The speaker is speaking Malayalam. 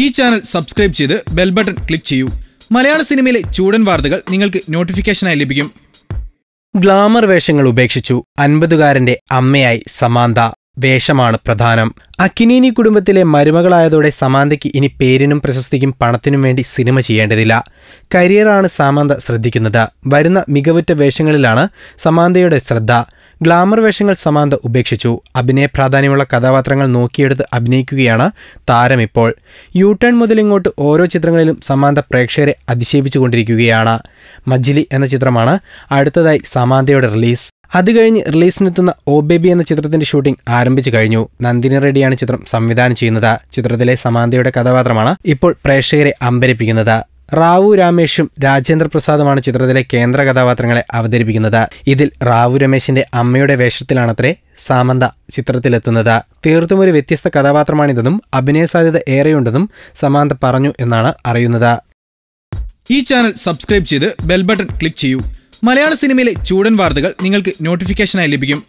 ഈ ചാനൽ സബ്സ്ക്രൈബ് ചെയ്ത് ബെൽ ബട്ടൺ ക്ലിക്ക് ചെയ്യൂ. മലയാള സിനിമയിലെ ചൂടൻ വാർത്തകൾ നിങ്ങൾക്ക് നോട്ടിഫിക്കേഷനായി ലഭിക്കും. ഗ്ലാമർ വേഷങ്ങൾ ഉപേക്ഷിച്ചു അൻപതുകാരന്റെ അമ്മയായി സമാന്ത. വേഷമാണ് പ്രധാനം. അക്കിനീനി കുടുംബത്തിലെ മരുമകളായതോടെ സമാന്തയ്ക്ക് ഇനി പേരിനും പ്രശസ്തിക്കും പണത്തിനും വേണ്ടി സിനിമ ചെയ്യേണ്ടതില്ല. കരിയറാണ് സാമാന്ത ശ്രദ്ധിക്കുന്നത്. വരുന്ന മികവുറ്റ വേഷങ്ങളിലാണ് സമാന്തയുടെ ശ്രദ്ധ. ഗ്ലാമർ വേഷങ്ങൾ സമാന്ത ഉപേക്ഷിച്ചു. അഭിനയ പ്രാധാന്യമുള്ള കഥാപാത്രങ്ങൾ നോക്കിയെടുത്ത് അഭിനയിക്കുകയാണ് താരം ഇപ്പോൾ. യു ടേൺ മുതൽ ഇങ്ങോട്ട് ഓരോ ചിത്രങ്ങളിലും സമാന്ത പ്രേക്ഷകരെ അതിശയിപ്പിച്ചുകൊണ്ടിരിക്കുകയാണ് മജ്ജിലി എന്ന ചിത്രമാണ് അടുത്തതായി സമാന്തയുടെ റിലീസ്. അത് കഴിഞ്ഞ് റിലീസിനെത്തുന്ന ഓ ബേബി എന്ന ചിത്രത്തിന്റെ ഷൂട്ടിംഗ് ആരംഭിച്ചു കഴിഞ്ഞു. നന്ദിനി റെഡിയാണ് ചിത്രം സംവിധാനം ചെയ്യുന്നത്. ചിത്രത്തിലെ സമാന്തയുടെ കഥാപാത്രമാണ് ഇപ്പോൾ പ്രേക്ഷകരെ അമ്പരിപ്പിക്കുന്നത്. റാവു രാമേഷും രാജേന്ദ്ര പ്രസാദുമാണ് ചിത്രത്തിലെ കേന്ദ്ര കഥാപാത്രങ്ങളെ അവതരിപ്പിക്കുന്നത്. ഇതിൽ റാവു രമേശിന്റെ അമ്മയുടെ വേഷത്തിലാണത്രേ സാമന്ത ചിത്രത്തിലെത്തുന്നത്. തീർത്തും ഒരു വ്യത്യസ്ത കഥാപാത്രമാണിതെന്നും അഭിനയ സാധ്യത ഏറെയുണ്ടെന്നും സമാന്ത പറഞ്ഞു എന്നാണ് അറിയുന്നത്. ഈ ചാനൽ സബ്സ്ക്രൈബ് ചെയ്ത് ബെൽ ബട്ടൺ ക്ലിക്ക് ചെയ്യൂ. മലയാള സിനിമയിലെ ചൂടൻ വാർത്തകൾ നിങ്ങൾക്ക് നോട്ടിഫിക്കേഷനായി ലഭിക്കും.